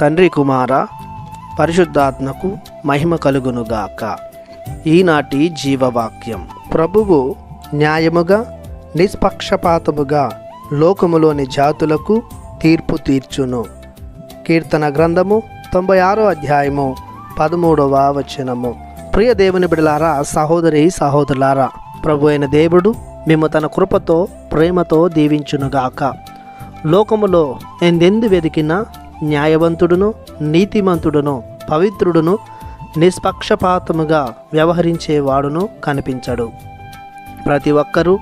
తండ్రి కుమార పరిశుద్ధాత్మకు మహిమ కలుగునుగాక. ఈనాటి జీవవాక్యం. ప్రభువు న్యాయముగా నిష్పక్షపాతముగా లోకములోని జాతులకు తీర్పు తీర్చును. కీర్తన గ్రంథము తొంభై ఆరో అధ్యాయము పదమూడవ వచనము. ప్రియ దేవుని బిడలారా సహోదరి సహోదరులారా ప్రభు అయిన దేవుడు మేము తన కృపతో ప్రేమతో దీవించునుగాక. లోకములో ఎందెందు వెతికినా న్యాయవంతుడును నీతిమంతుడును పవిత్రుడును నిష్పక్షపాతముగా వ్యవహరించేవాడును కనిపించడు. ప్రతి ఒక్కరూ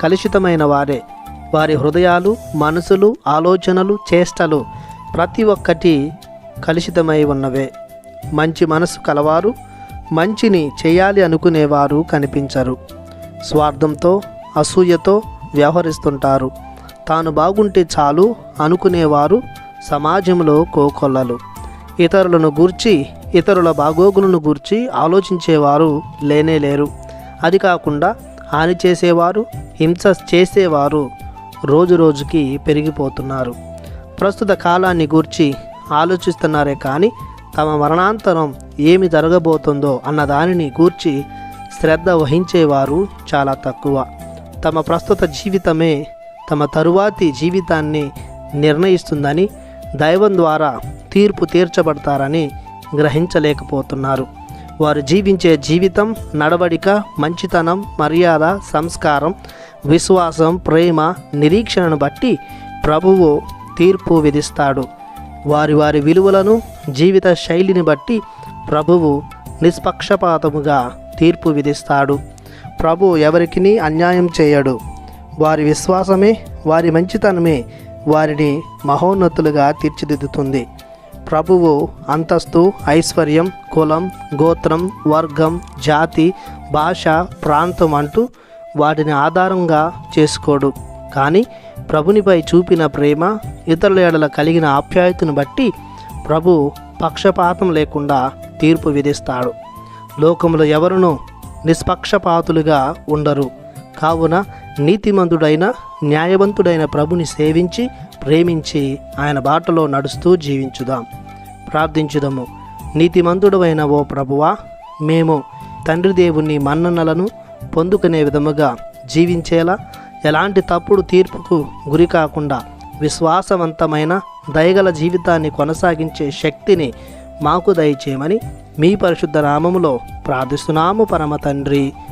కలుషితమైన వారే. వారి హృదయాలు మనసులు ఆలోచనలు చేష్టలు ప్రతి ఒక్కటి కలుషితమై ఉన్నవే. మంచి మనసు కలవారు మంచిని చేయాలి అనుకునేవారు కనిపించరు. స్వార్థంతో అసూయతో వ్యవహరిస్తుంటారు. తాను బాగుంటే చాలు అనుకునేవారు సమాజంలో కోకొల్లలు. ఇతరులను గూర్చి ఇతరుల బాగోగులను గూర్చి ఆలోచించేవారు లేనే లేరు. అది కాకుండా హాని చేసేవారు హింస చేసేవారు రోజు రోజుకి పెరిగిపోతున్నారు. ప్రస్తుత కాలాన్ని గూర్చి ఆలోచిస్తున్నారే కానీ తమ మరణాంతరం ఏమి జరగబోతుందో అన్న దానిని గూర్చి శ్రద్ధ వహించేవారు చాలా తక్కువ. తమ ప్రస్తుత జీవితమే తమ తరువాతి జీవితాన్ని నిర్ణయిస్తుందని దైవం ద్వారా తీర్పు తీర్చబడతారని గ్రహించలేకపోతున్నారు. వారు జీవించే జీవితం నడవడిక మంచితనం మర్యాద సంస్కారం విశ్వాసం ప్రేమ నిరీక్షణను బట్టి ప్రభువు తీర్పు విధిస్తాడు. వారి వారి విలువలను జీవిత శైలిని బట్టి ప్రభువు నిష్పక్షపాతముగా తీర్పు విధిస్తాడు. ప్రభు ఎవరికిని అన్యాయం చేయడు. వారి విశ్వాసమే వారి మంచితనమే వారిని మహోన్నతులుగా తీర్చిదిద్దుతుంది. ప్రభువు అంతస్తు ఐశ్వర్యం కులం గోత్రం వర్గం జాతి భాష ప్రాంతం అంటూ వాటిని ఆధారంగా చేసుకోడు. కానీ ప్రభునిపై చూపిన ప్రేమ ఇతరుల ఏడల కలిగిన ఆప్యాయతను బట్టి ప్రభు పక్షపాతం లేకుండా తీర్పు విధిస్తాడు. లోకంలో ఎవరునూ నిష్పక్షపాతులుగా ఉండరు. కావున నీతిమంతుడైన న్యాయవంతుడైన ప్రభుని సేవించి ప్రేమించి ఆయన బాటలో నడుస్తూ జీవించుదాం. ప్రార్థించుదాము. నీతిమంతుడమైన ఓ ప్రభువా మేము తండ్రి దేవుని మన్ననలను పొందుకునే విధముగా జీవించేలా ఎలాంటి తప్పుడు తీర్పుకు గురి కాకుండా విశ్వాసవంతమైన దయగల జీవితాన్ని కొనసాగించే శక్తిని మాకు దయచేయమని మీ పరిశుద్ధ నామములో ప్రార్థిస్తున్నాము పరమ తండ్రి.